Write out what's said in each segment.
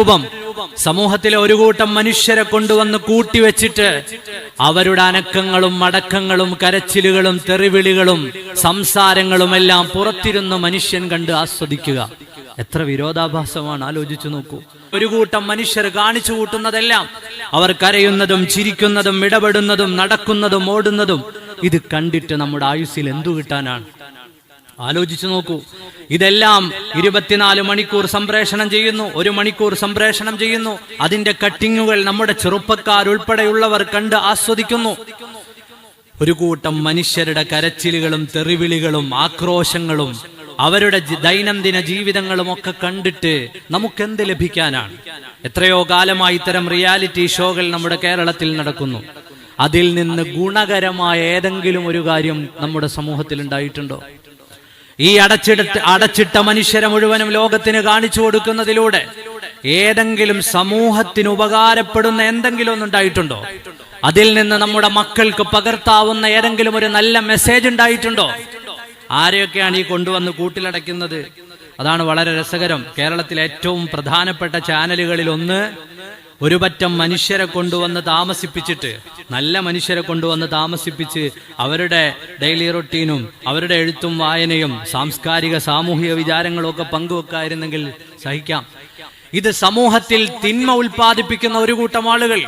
രൂപം. സമൂഹത്തിലെ ഒരു കൂട്ടം മനുഷ്യരെ കൊണ്ടുവന്ന് കൂട്ടിവെച്ചിട്ട് അവരുടെ അനക്കങ്ങളും മടക്കങ്ങളും കരച്ചിലുകളും തെറിവിളികളും സംസാരങ്ങളും എല്ലാം പുറത്തിരുന്ന് മനുഷ്യൻ കണ്ട് ആസ്വദിക്കുക. എത്ര വിരോധാഭാസമാണ് ആലോചിച്ചു നോക്കൂ. ഒരു കൂട്ടം മനുഷ്യർ കാണിച്ചു കൂട്ടുന്നതെല്ലാം അവർ കരയുന്നതും ചിരിക്കുന്നതും ഇടപെടുന്നതും നടക്കുന്നതും ഓടുന്നതും ഇത് കണ്ടിട്ട് നമ്മുടെ ആയുസ്സിൽ എന്തു കിട്ടാനാണ്? ആലോചിച്ചു നോക്കൂ. ഇതെല്ലാം ഇരുപത്തിനാല് മണിക്കൂർ സംപ്രേഷണം ചെയ്യുന്നു. ഒരു മണിക്കൂർ സംപ്രേഷണം ചെയ്യുന്നു. അതിന്റെ കട്ടിങ്ങുകൾ നമ്മുടെ ചെറുപ്പക്കാർ ഉൾപ്പെടെയുള്ളവർ കണ്ട് ആസ്വദിക്കുന്നു. ഒരു കൂട്ടം മനുഷ്യരുടെ കരച്ചിലുകളും തെറിവിളികളും ആക്രോശങ്ങളും അവരുടെ ദൈനംദിന ജീവിതങ്ങളും ഒക്കെ കണ്ടിട്ട് നമുക്കെന്ത് ലഭിക്കാനാണ്? എത്രയോ കാലമായി ഇത്തരം റിയാലിറ്റി ഷോകൾ നമ്മുടെ കേരളത്തിൽ നടക്കുന്നു. അതിൽ നിന്ന് ഗുണകരമായ ഏതെങ്കിലും ഒരു കാര്യം നമ്മുടെ സമൂഹത്തിൽ ഉണ്ടായിട്ടുണ്ടോ? ഈ അടച്ചിട അടച്ചിട്ട മനുഷ്യരെ മുഴുവനും ലോകത്തിന് കാണിച്ചു കൊടുക്കുന്നതിലൂടെ ഏതെങ്കിലും സമൂഹത്തിന് ഉപകാരപ്പെടുന്ന എന്തെങ്കിലും ഒന്നുണ്ടായിട്ടുണ്ടോ? അതിൽ നിന്ന് നമ്മുടെ മക്കൾക്ക് പകർത്താവുന്ന ഏതെങ്കിലും ഒരു നല്ല മെസ്സേജ് ഉണ്ടായിട്ടുണ്ടോ? ആരെയൊക്കെയാണ് ഈ കൊണ്ടുവന്ന് കൂട്ടിലടയ്ക്കുന്നത്? അതാണ് വളരെ രസകരം. കേരളത്തിലെ ഏറ്റവും പ്രധാനപ്പെട്ട ചാനലുകളിൽ ഒന്ന് ഒരു പറ്റം മനുഷ്യരെ കൊണ്ടുവന്ന് താമസിപ്പിച്ചിട്ട് നല്ല മനുഷ്യരെ കൊണ്ടുവന്ന് താമസിപ്പിച്ച് അവരുടെ ഡെയിലി റൊട്ടീനും അവരുടെ എഴുത്തും വായനയും സാംസ്കാരിക സാമൂഹിക വിചാരങ്ങളും ഒക്കെ പങ്കുവെക്കായിരുന്നെങ്കിൽ സഹിക്കാം. ഇത് സമൂഹത്തിൽ തിന്മ ഉൽപ്പാദിപ്പിക്കുന്ന ഒരു കൂട്ടം ആളുകൾ.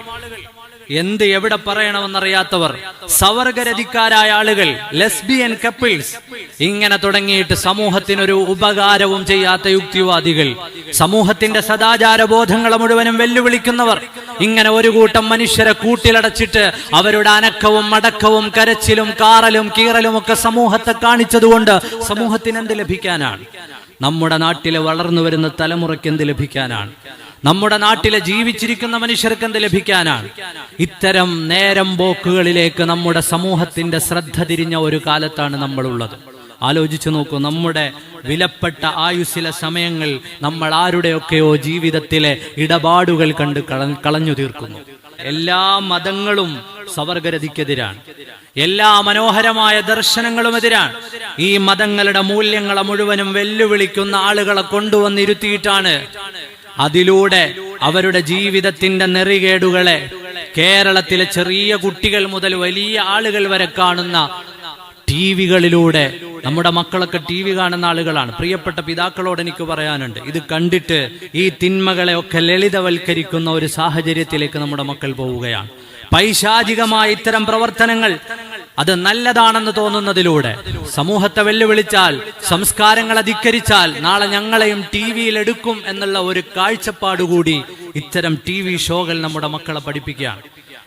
എന്ത് എവിടെ പറയണമെന്നറിയാത്തവർ സവർഗരതിക്കാരായ ആളുകൾ ലെസ്ബിയൻ കപ്പിൾസ് ഇങ്ങനെ തുടങ്ങിയിട്ട് സമൂഹത്തിനൊരു ഉപകാരവും ചെയ്യാത്ത യുക്തിവാദികൾ സമൂഹത്തിന്റെ സദാചാര ബോധങ്ങളെ മുഴുവനും വെല്ലുവിളിക്കുന്നവർ. ഇങ്ങനെ ഒരു കൂട്ടം മനുഷ്യരെ കൂട്ടിലടച്ചിട്ട് അവരുടെ അനക്കവും മടക്കവും കരച്ചിലും കാറലും കീറലും ഒക്കെ സമൂഹത്തെ കാണിച്ചതുകൊണ്ട് സമൂഹത്തിന് എന്ത് ലഭിക്കാനാണ്? നമ്മുടെ നാട്ടിലെ വളർന്നു വരുന്ന തലമുറയ്ക്ക് എന്ത് ലഭിക്കാനാണ്? നമ്മുടെ നാട്ടിലെ ജീവിച്ചിരിക്കുന്ന മനുഷ്യർക്ക് എന്ത് ലഭിക്കാനാണ്? ഇത്തരം നേരം പോക്കുകളിലേക്ക് നമ്മുടെ സമൂഹത്തിന്റെ ശ്രദ്ധ തിരിഞ്ഞ ഒരു കാലത്താണ് നമ്മളുള്ളത്. ആലോചിച്ചു നോക്കൂ നമ്മുടെ വിലപ്പെട്ട ആയുസ്സിലെ സമയങ്ങൾ നമ്മൾ ആരുടെയൊക്കെയോ ജീവിതത്തിലെ ഇടപാടുകൾ കണ്ട് കള- കളഞ്ഞു തീർക്കുന്നു. എല്ലാ മതങ്ങളും സവർഗരതിക്കെതിരാണ് എല്ലാ മനോഹരമായ ദർശനങ്ങളും എതിരാണ്. ഈ മതങ്ങളുടെ മൂല്യങ്ങളെ മുഴുവനും വെല്ലുവിളിക്കുന്ന ആളുകളെ കൊണ്ടുവന്നിരുത്തിയിട്ടാണ് അതിലൂടെ അവരുടെ ജീവിതത്തിന്റെ നെറികേടുകളെ കേരളത്തിലെ ചെറിയ കുട്ടികൾ മുതൽ വലിയ ആളുകൾ വരെ കാണുന്ന ടി വികളിലൂടെ നമ്മുടെ മക്കളൊക്കെ ടി വി കാണുന്ന ആളുകളാണ്. പ്രിയപ്പെട്ട പിതാക്കളോട് എനിക്ക് പറയാനുണ്ട് ഇത് കണ്ടിട്ട് ഈ തിന്മകളെ ഒക്കെ ലളിതവൽക്കരിക്കുന്ന ഒരു സാഹചര്യത്തിലേക്ക് നമ്മുടെ മക്കൾ പോവുകയാണ്. പൈശാചികമായ ഇത്തരം പ്രവർത്തനങ്ങൾ അത് നല്ലതാണെന്ന് തോന്നുന്നതിലൂടെ സമൂഹത്തെ വെല്ലുവിളിച്ചാൽ സംസ്കാരങ്ങൾ അധിക്കരിച്ചാൽ നാളെ ഞങ്ങളെയും ടി വിയിൽ എടുക്കും എന്നുള്ള ഒരു കാഴ്ചപ്പാടുകൂടി ഇത്തരം ടി വി ഷോകൾ നമ്മുടെ മക്കളെ പഠിപ്പിക്കുകയാണ്.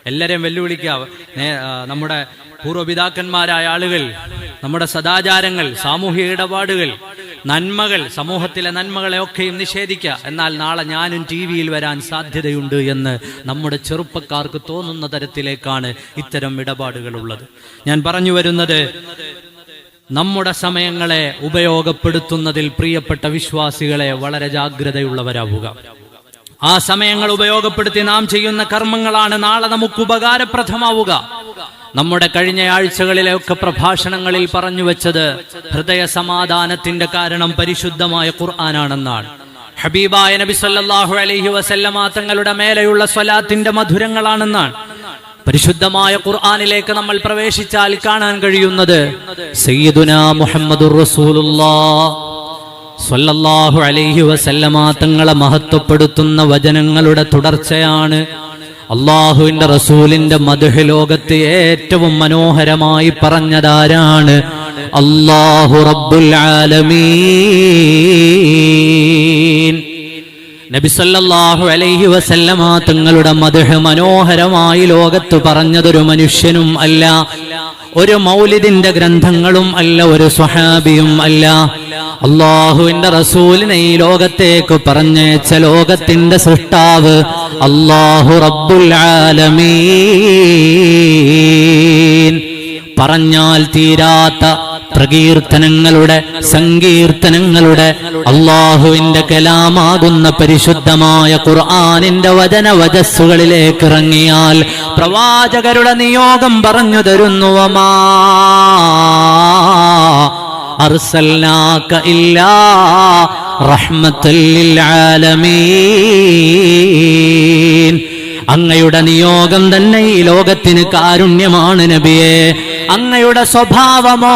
എല്ലാരെയും വെല്ലുവിളിക്കുക നമ്മുടെ പൂർവപിതാക്കന്മാരായ ആളുകൾ നമ്മുടെ സദാചാരങ്ങൾ സാമൂഹിക ഇടപാടുകൾ നന്മകൾ സമൂഹത്തിലെ നന്മകളെ ഒക്കെയും നിഷേധിക്കുക. എന്നാൽ നാളെ ഞാനും ടി വിയിൽ വരാൻ സാധ്യതയുണ്ട് എന്ന് നമ്മുടെ ചെറുപ്പക്കാർക്ക് തോന്നുന്ന തരത്തിലേക്കാണ് ഇത്തരം ഇടപാടുകൾ ഉള്ളത് ഞാൻ പറഞ്ഞു വരുന്നത് നമ്മുടെ സമയങ്ങളെ ഉപയോഗപ്പെടുത്തുന്നതിൽ പ്രിയപ്പെട്ട വിശ്വാസികളെ വളരെ ജാഗ്രതയുള്ളവരാവുക. ആ സമയങ്ങൾ ഉപയോഗപ്പെടുത്തി നാം ചെയ്യുന്ന കർമ്മങ്ങളാണ് നാളെ നമുക്ക് ഉപകാരപ്രദമാവുക. നമ്മുടെ കഴിഞ്ഞ ആഴ്ചകളിലെ ഒക്കെ പ്രഭാഷണങ്ങളിൽ പറഞ്ഞു വെച്ചത് ഹൃദയ സമാധാനത്തിന്റെ കാരണം പരിശുദ്ധമായ ഖുർആനാണെന്നാണ്. ഹബീബായ നബി സല്ലാഹു അലൈഹി വസല്ലമ തങ്ങളുടെ മേലെയുള്ള സ്വലാത്തിന്റെ മധുരങ്ങളാണെന്നാണ്. പരിശുദ്ധമായ ഖുർആാനിലേക്ക് നമ്മൾ പ്രവേശിച്ചാൽ കാണാൻ കഴിയുന്നത് സയ്യിദുന മുഹമ്മദുർ റസൂലുള്ളാഹ് സ്വല്ലല്ലാഹു അലൈഹി വസല്ലമ തങ്ങളെ മഹത്വപ്പെടുത്തുന്ന വചനങ്ങളുടെ തുടർച്ചയാണ്. അള്ളാഹുവിന്റെ റസൂലിന്റെ മധുഹ ലോകത്ത് ഏറ്റവും മനോഹരമായി പറഞ്ഞതാരാണ്? അള്ളാഹു റബ്ബുൽ ആലമീൻ. നബി സല്ലല്ലാഹു അലൈഹി വസല്ലമ തങ്ങളുടെ മധുഹ മനോഹരമായി ലോകത്ത് പറഞ്ഞതൊരു മനുഷ്യനും അല്ല. ഒരു മൗലിദിന്റെ ഗ്രന്ഥങ്ങളും അല്ല ഒരു സ്വഹാബിയും അല്ല. അള്ളാഹുവിന്റെ റസൂലിനെ ഈ ലോകത്തേക്ക് പറഞ്ഞേച്ച ലോകത്തിന്റെ സൃഷ്ടാവ് അള്ളാഹു റബ്ബുൽ ആലമീൻ. പറഞ്ഞാൽ തീരാത്ത പ്രകീർത്തനങ്ങളുടെ സങ്കീർത്തനങ്ങളുടെ അള്ളാഹുവിന്റെ കലാമാകുന്ന പരിശുദ്ധമായ ഖുർആാനിന്റെ വചന വചസ്സുകളിലേക്ക് ഇറങ്ങിയാൽ പ്രവാചകരുടെ നിയോഗം പറഞ്ഞു തരുന്നു വമാ അർസൽനാക ഇല്ലാ റഹ്മത്തൽ ആലമീൻ. അങ്ങയുടെ നിയോഗം തന്നെ ഈ ലോകത്തിന് കാരുണ്യമാണ് നബിയെ. അങ്ങയുടെ സ്വഭാവമോ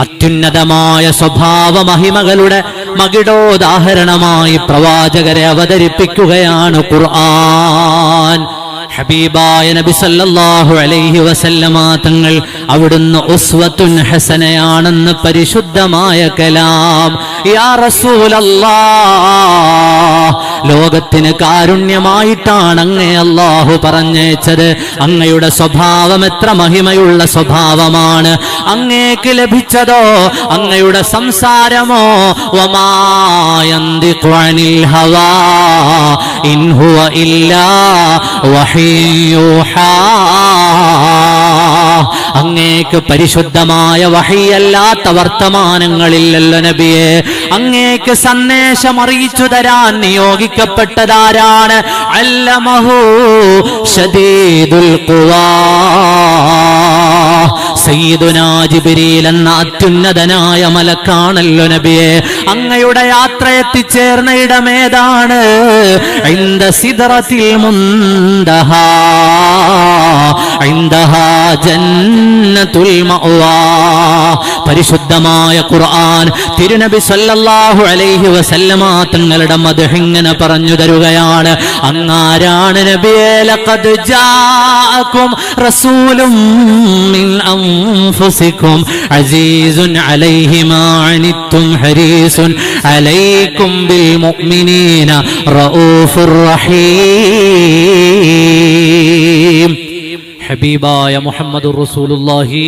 അത്യുന്നതമായ സ്വഭാവ മഹിമകളുടെ മകിടോദാഹരണമായി പ്രവാചകരെ അവതരിപ്പിക്കുകയാണ് ഖുർആൻ. ഹബീബായ നബി സല്ലല്ലാഹു അലൈഹി വസല്ലമ തങ്ങൾ അവിടുന്ന് ഉസ്വത്തുൻ ഹസനയാണെന്ന് പരിശുദ്ധമായ കലാം. യാ റസൂലല്ലാഹ് ലോകത്തിന് കാരുണ്യമായിട്ടാണ് അങ്ങേ അള്ളാഹു പറഞ്ഞേച്ചത്. അങ്ങയുടെ സ്വഭാവം എത്ര മഹിമയുള്ള സ്വഭാവമാണ്. അങ്ങേക്ക് ലഭിച്ചതോ അങ്ങയുടെ സംസാരമോ? വമായന്തിഖു അനിൽ ഹവാ ഇൻ ഹുവ ഇല്ലാ വഹിയൂഹാ അങ്ങേക്ക് പരിശുദ്ധമായ വഹിയല്ലാത്ത വർത്തമാനങ്ങളില്ലല്ലോ നബിയെ. അങ്ങേക്ക് സന്ദേശം അറിയിച്ചു തരാൻ നിയോഗിക്കപ്പെട്ടതാരാണ്? അല്ലമഹു ഷദീദുൽ ഖുവാ. എന്ന അത്യുന്നതനായ മലക്കാണല്ലോ നബിയെ. അങ്ങയുടെ യാത്ര എത്തിച്ചേർന്ന ഇടമേതാണ് സിദ്റത്തിൽ മുന്തഹ. പരിശുദ്ധമായ ഖുർആൻ തിരുനബി സല്ലല്ലാഹു അലൈഹി വസല്ലമ തങ്ങളുടെ മദ്ഹ് പറഞ്ഞു തരുകയാണ്. അങ്ങാരാണ് നബിയെ? ലഖദ് ജാഅകും റസൂലും മിൻ അൻഫുസിക്കും അസീസുൻ അലൈഹി മാ അനിത്തും ഹരീസുൻ അലൈക്കും ബിൽ മുഅ്മിനീന റഊഫുർ റഹീം. ഹബീബായ മുഹമ്മദ് റസൂലുല്ലാഹി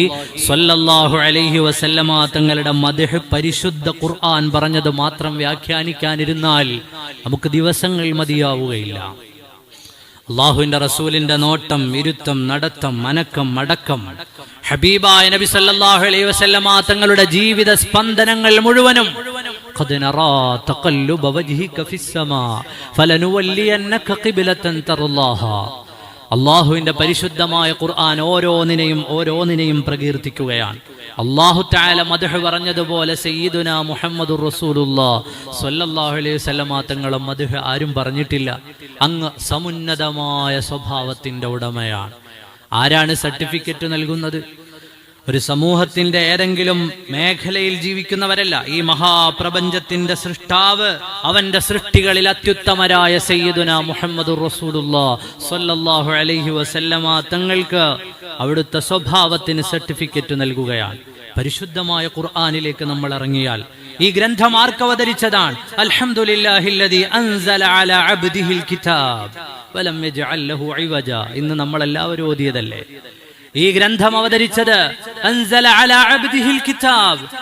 സ്വല്ലല്ലാഹു അലൈഹി വസല്ലമ തങ്ങളുടെ മദ്ഹ് പരിശുദ്ധ ഖുർആൻ പറഞ്ഞത് മാത്രം വ്യാഖ്യാനിക്കാനിരുന്നാൽ നമുക്ക് ദിവസങ്ങൾ മതിയാവുകയില്ല അള്ളാഹുവിന്റെ റസൂലിന്റെ നോട്ടം ഇരുത്തം നടത്തം മനക്കം മടക്കം ഹബീബായ നബി സല്ലല്ലാഹു അലൈഹി വസല്ലമ തങ്ങളുടെ ജീവിത സ്പന്ദനങ്ങൾ മുഴുവനും قد نرى تقلب وجهك في السماء فلنولينك قبلة ترضاها അള്ളാഹുവിന്റെ പരിശുദ്ധമായ ഖുർആൻ ഓരോന്നിനെയും ഓരോന്നിനെയും പ്രകീർത്തിക്കുകയാണ്. അള്ളാഹു താല മധു പറഞ്ഞതുപോലെ സയ്യിദുന മുഹമ്മദ് റസൂലുല്ലാ സ്വല്ലല്ലാഹു അലൈഹി തങ്ങളും ആരും പറഞ്ഞിട്ടില്ല. അങ്ങ് സമുന്നതമായ സ്വഭാവത്തിന്റെ ഉടമയാണ്. ആരാണ് സർട്ടിഫിക്കറ്റ് നൽകുന്നത്? ഒരു സമൂഹത്തിന്റെ ഏതെങ്കിലും മേഖലയിൽ ജീവിക്കുന്നവരല്ല ഈ മഹാപ്രപഞ്ചത്തിന്റെ സൃഷ്ടാവ് അവന്റെ സൃഷ്ടികളിൽ അത്യുത്തമരായ സയ്യിദുന മുഹമ്മദ് സ്വല്ലല്ലാഹു അലൈഹി വസല്ലമ തങ്ങൾക്ക് അവിടുത്തെ സ്വഭാവത്തിന് സർട്ടിഫിക്കറ്റ് നൽകുകയാണ്. പരിശുദ്ധമായ ഖുർആാനിലേക്ക് നമ്മൾ ഇറങ്ങിയാൽ ഈ ഗ്രന്ഥം ആർക്ക് അവതരിച്ചതാണ്? അൽഹംദുലില്ലാഹില്ലദി അൻസല അലാ അബ്ദിഹിൽ കിതാബ്. ഇന്ന് നമ്മളെല്ലാവരും ഓതിയതല്ലേ? ഈ ഗ്രന്ഥം അവതരിച്ചത് കിതാബ്.